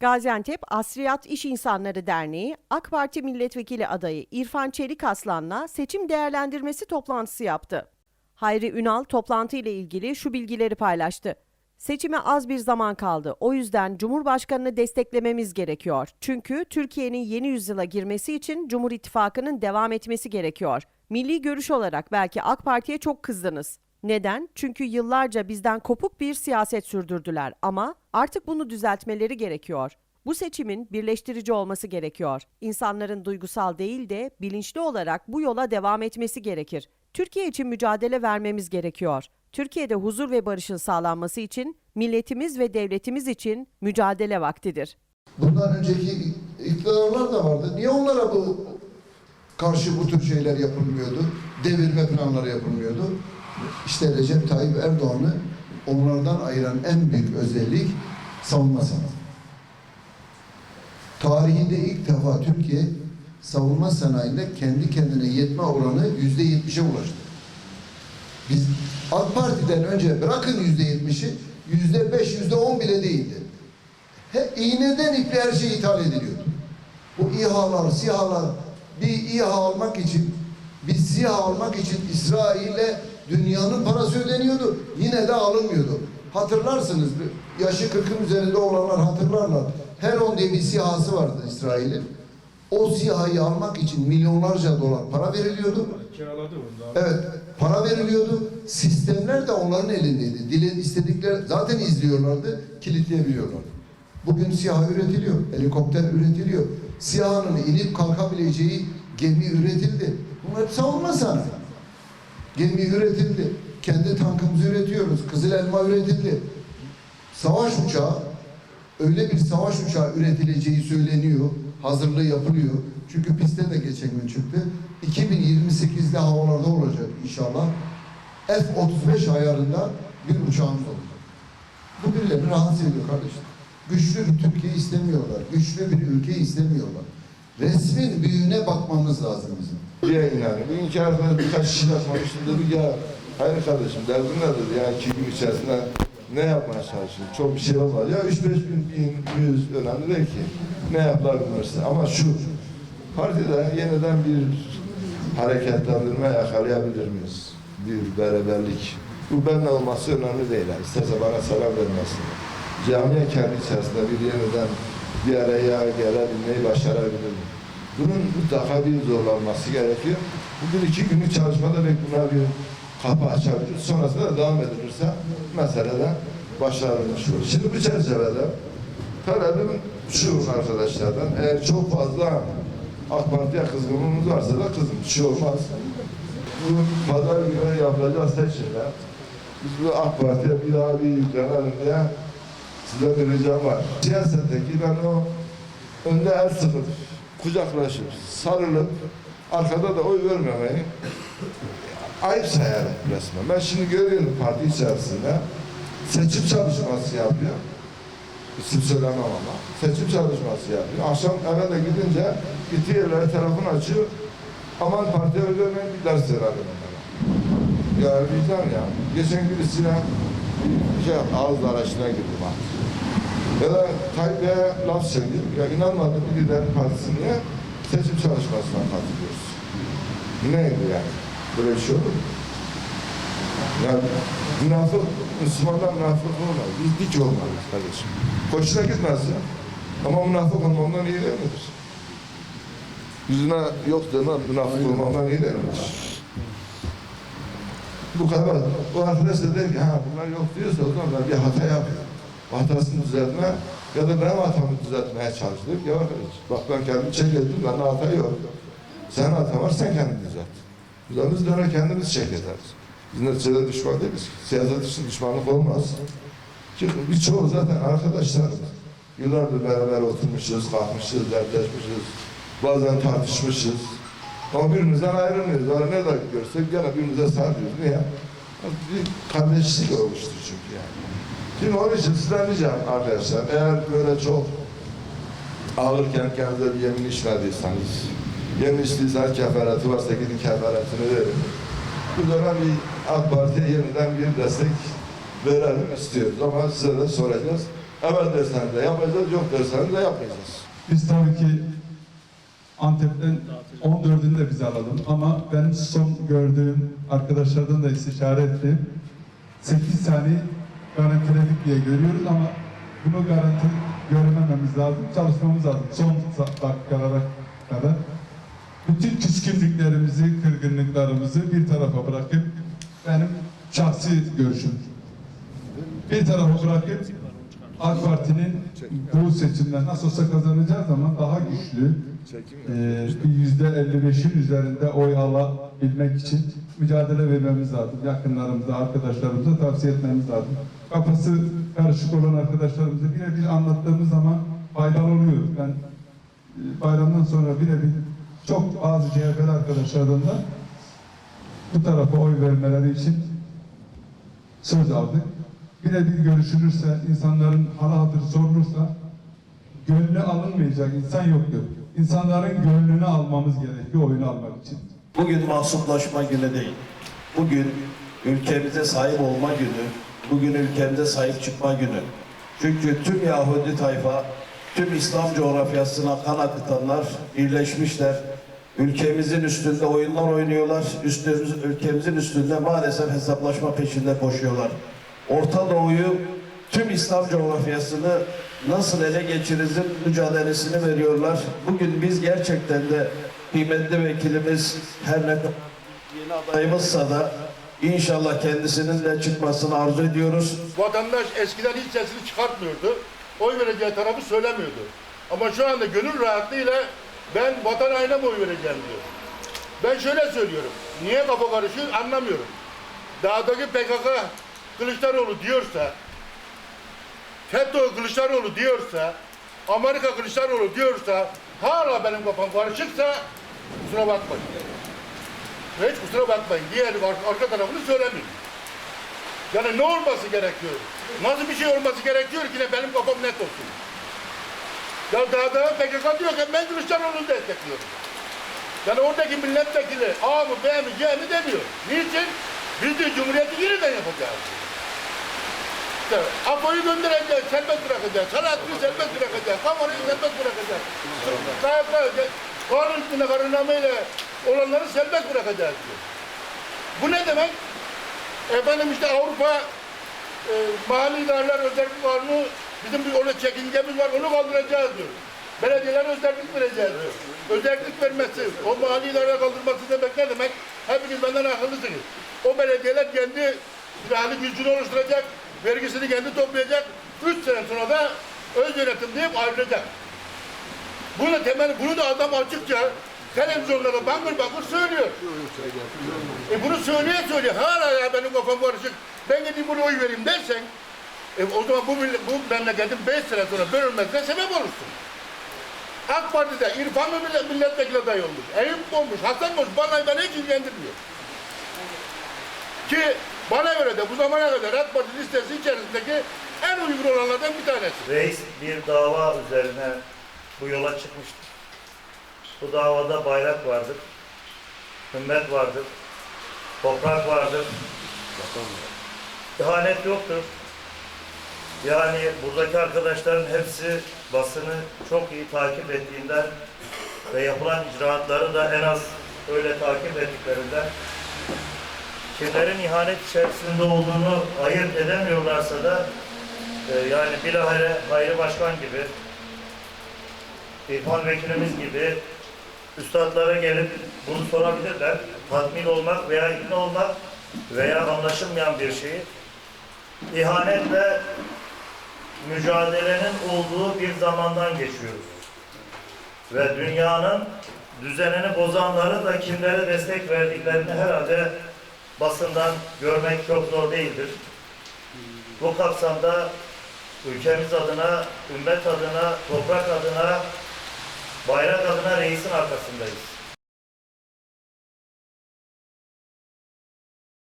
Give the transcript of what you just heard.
Gaziantep Asriyat İş İnsanları Derneği, AK Parti Milletvekili adayı İrfan Çelik Aslan'la seçim değerlendirmesi toplantısı yaptı. Hayri Ünal toplantı ile ilgili şu bilgileri paylaştı. Seçime az bir zaman kaldı. O yüzden Cumhurbaşkanını desteklememiz gerekiyor. Çünkü Türkiye'nin yeni yüzyıla girmesi için Cumhur İttifakı'nın devam etmesi gerekiyor. Milli görüş olarak belki AK Parti'ye çok kızdınız. Neden? Çünkü yıllarca bizden kopuk bir siyaset sürdürdüler ama artık bunu düzeltmeleri gerekiyor. Bu seçimin birleştirici olması gerekiyor. İnsanların duygusal değil de bilinçli olarak bu yola devam etmesi gerekir. Türkiye için mücadele vermemiz gerekiyor. Türkiye'de huzur ve barışın sağlanması için milletimiz ve devletimiz için mücadele vaktidir. Bundan önceki iktidarlar da vardı. Niye onlara bu karşı bu tür şeyler yapılmıyordu? Devirme planları yapılmıyordu. İşte Recep Tayyip Erdoğan'ı onlardan ayıran en büyük özellik savunma sanatı. Tarihinde ilk defa Türkiye savunma sanayinde kendi kendine yetme oranı yüzde yetmişe ulaştı. Biz AK Parti'den önce bırakın yüzde yetmişi, yüzde beş, yüzde on bile değildi. He, iğneden iple her şey ithal ediliyordu. Bu İHA'lar, SİHA'lar bir İHA almak için, bir SİHA almak için İsrail'e dünyanın parası ödeniyordu. Yine de alınmıyordu. Hatırlarsınız, yaşı 40'ın üzerinde olanlar hatırlarlar. Heron diye bir SİHA'sı vardı İsrail'in. O SİHA'yı almak için milyonlarca dolar para veriliyordu. Kiraladı. Evet, para veriliyordu. Sistemler de onların elindeydi. Dile istedikleri zaten izliyorlardı, kilitleyebiliyorlardı. Bugün SİHA üretiliyor, helikopter üretiliyor. SİHA'nın inip kalkabileceği gemi üretildi. Bunlar hep savunma sanayi. Gemi üretildi. Kendi tankımızı üretiyoruz. Kızıl elma üretildi. Savaş uçağı, öyle bir savaş uçağı üretileceği söyleniyor. Hazırlığı yapılıyor. Çünkü pistte de geçen gün çıktı. 2028'de havalarda olacak inşallah. F-35 ayarında bir uçağımız olacak. Bu birilerini rahatsız ediyor kardeşim. Güçlü bir Türkiye istemiyorlar. Güçlü bir ülke istemiyorlar. Resmin büyüğüne bakmamız lazım bizim. diye inanıyor. Bu inkarda birkaç kişi yapmamıştım dedi ya hayır kardeşim derdin nedir ya iki içerisinde ne yapmaya çalışıyorsun? Çok bir şey olmaz. Ya üç beş bin, bin, yüz önemli değil ki. Ne yapılabilirse. Ama şu partide yeniden bir hareketlendirme yakalayabilir miyiz? Bir beraberlik. Bu benimle olması önemli değil. Yani. İsterse bana selam vermesin. Camiye kendi içerisinde bir yeniden bir araya gelebilmeyi başarabilir mi? Bunun mutlaka bir zorlanması gerekiyor. Bu bir iki günlük çalışmada belki buna bir kapı açabiliriz. Sonrasında da devam edilirse meselede başarılmış olur. Şimdi bu çerçevede talebim şu arkadaşlardan eğer çok fazla AK Parti'ye kızgınlığımız varsa da kızın bir şey olmaz. Bu pazar günü yapılacağı seçimde biz bu AK Parti'ye bir daha bir yüklenelim diye size bir ricam var. Siyasetteki ben o önde el sıkıp, kucaklaşıp, sarılıp, arkada da oy vermemeyi ayıp sayarım resmen. Ben şimdi görüyorum parti içerisinde seçim çalışması yapıyor. İsim söylemem ama. Seçim çalışması yapıyor. Akşam eve de gidince gittiği yerlere telefon açıyor. Aman partiye oy vermeyin bir ders verelim. Ya vicdan ya. Geçen birisine bir şey ağız araçına girdim artık. Ya da Tayyip'e laf söyleyeyim. Ya inanmadım bir liderin partisine seçim çalışmasına katılıyoruz. Neydi yani? Böyle bir şey olur mu? Yani münafık, Müslümanlar münafık olmaz. Biz dik olmalıyız kardeşim. Hoşuna gitmez ya. Ama münafık olmamdan iyi değil midir? Yüzüne yok deme münafık olmamdan iyi değil midir? Bu kadar. O arkadaş da der ki ha bunlar yok diyorsa o zaman bir hata yapıyorum. Hatasını düzeltme ya da benim hatamı düzeltmeye çalıştık. Ya bak ben kendimi çekildim bende hata yok. Sen hata var sen kendini düzelt. Biz de döner kendimiz çek ederiz. Biz neticede düşman değiliz. Siyaset için düşmanlık olmaz. Çünkü birçoğu zaten arkadaşlarımız. Yıllardır beraber oturmuşuz, kalkmışız, dertleşmişiz. Bazen tartışmışız. Ama birbirimizden ayrılmıyoruz. Yani nerede görsek gene birbirimize sarılıyoruz. Niye? Bir kardeşlik olmuştur çünkü yani. Şimdi onun için sizden ricam arkadaşlar, eğer böyle çok alırken kendinize bir yemin içmediyseniz, yemin içtiyseniz kefareti varsa gidin kefaretini verin. Bu dönem bir AK Parti'ye yeniden bir destek verelim istiyoruz ama size de soracağız. Evet derseniz de yapacağız, yok derseniz de yapmayacağız. Biz tabii ki Antep'ten 14'ünü de bize alalım ama ben son gördüğüm arkadaşlardan da istişare ettim. 8 saniye garantiledik diye görüyoruz ama bunu garanti görmememiz lazım, çalışmamız lazım son dakikalara kadar. Bütün küskünlüklerimizi, kırgınlıklarımızı bir tarafa bırakıp benim şahsi görüşüm. Bir tarafa bırakıp AK Parti'nin bu seçimden nasıl olsa kazanacağız ama daha güçlü e, bir yüzde 55'in üzerinde oy alabilmek için mücadele vermemiz lazım. Yakınlarımıza, arkadaşlarımıza tavsiye etmemiz lazım. Kafası karışık olan arkadaşlarımıza birebir anlattığımız zaman faydalı oluyor. Ben e, bayramdan sonra birebir çok bazı CHP'li arkadaşlardan da bu tarafa oy vermeleri için söz aldık. Birebir görüşülürse, insanların hala hatırı sorulursa gönlü alınmayacak insan yoktur. İnsanların gönlünü almamız gerekiyor oyunu almak için. Bugün mahsuplaşma günü değil. Bugün ülkemize sahip olma günü. Bugün ülkemize sahip çıkma günü. Çünkü tüm Yahudi tayfa, tüm İslam coğrafyasına kan akıtanlar birleşmişler. Ülkemizin üstünde oyunlar oynuyorlar. Üstümüz, ülkemizin üstünde maalesef hesaplaşma peşinde koşuyorlar. Orta Doğu'yu tüm İslam coğrafyasını nasıl ele geçirizin mücadelesini veriyorlar. Bugün biz gerçekten de kıymetli vekilimiz her ne yeni adayımızsa da inşallah kendisinin de çıkmasını arzu ediyoruz. Vatandaş eskiden hiç sesini çıkartmıyordu. Oy vereceği tarafı söylemiyordu. Ama şu anda gönül rahatlığıyla ben vatan haine mi oy vereceğim diyor. Ben şöyle söylüyorum. Niye kafa karışıyor anlamıyorum. Dağdaki PKK Kılıçdaroğlu diyorsa FETÖ Kılıçdaroğlu diyorsa Amerika Kılıçdaroğlu diyorsa hala benim kafam karışıksa kusura bakmayın. Hiç kusura bakmayın. Diğer ar- arka tarafını söylemeyeyim. Yani ne olması gerekiyor? Nasıl bir şey olması gerekiyor ki ne benim kafam net olsun? Ya daha da PKK diyor ki ben Kılıçdaroğlu'nu destekliyorum. Yani oradaki milletvekili A mı B mi C mi demiyor. Niçin? Biz de Cumhuriyeti yeniden yapacağız. İşte Apo'yu göndereceğiz, serbest bırakacağız. Selahattin'i serbest bırakacağız. Kamara'yı serbest bırakacağız. KYK, kanun üstüne kararnameyle olanları serbest bırakacağız diyor. Bu ne demek? Efendim işte Avrupa e, mali idareler özellik kanunu bizim bir orada çekincemiz var onu kaldıracağız diyor. Belediyeler özellik vereceğiz diyor. Özellik vermesi, o mali idareler kaldırması demek ne demek? Hepiniz benden akıllısınız. O belediyeler kendi silahlı gücünü oluşturacak, vergisini kendi toplayacak. Üç sene sonra da öz yönetim deyip ayrılacak. Bunu temel, bunu da adam açıkça televizyonlarda bangır bangır söylüyor. E bunu söyleye söyleye hala ya benim kafam karışık. Ben gideyim bunu oy vereyim dersen e o zaman bu, bu memleketin beş sene sonra bölünmesine sebep olursun. AK Parti'de İrfan mı millet, milletvekili adayı olmuş, Eyüp olmuş, Hasan olmuş, bana beni hiç ilgilendirmiyor. Ki bana göre de bu zamana kadar AK Parti listesi içerisindeki en uygun olanlardan bir tanesi. Reis bir dava üzerine bu yola çıkmıştır. Bu davada bayrak vardır, ümmet vardır, toprak vardır. İhanet yoktur. Yani buradaki arkadaşların hepsi basını çok iyi takip ettiğinden ve yapılan icraatları da en az öyle takip ettiklerinden kimlerin ihanet içerisinde olduğunu ayırt edemiyorlarsa da ee, yani bilahare Hayri Başkan gibi, İrfan Vekilimiz gibi üstadlara gelip bunu sorabilirler. Tatmin olmak veya ikna olmak veya anlaşılmayan bir şeyi ihanetle mücadelenin olduğu bir zamandan geçiyoruz. Ve dünyanın düzenini bozanları da kimlere destek verdiklerini herhalde basından görmek çok zor değildir. Bu kapsamda ülkemiz adına, ümmet adına, toprak adına, bayrak adına reisin arkasındayız.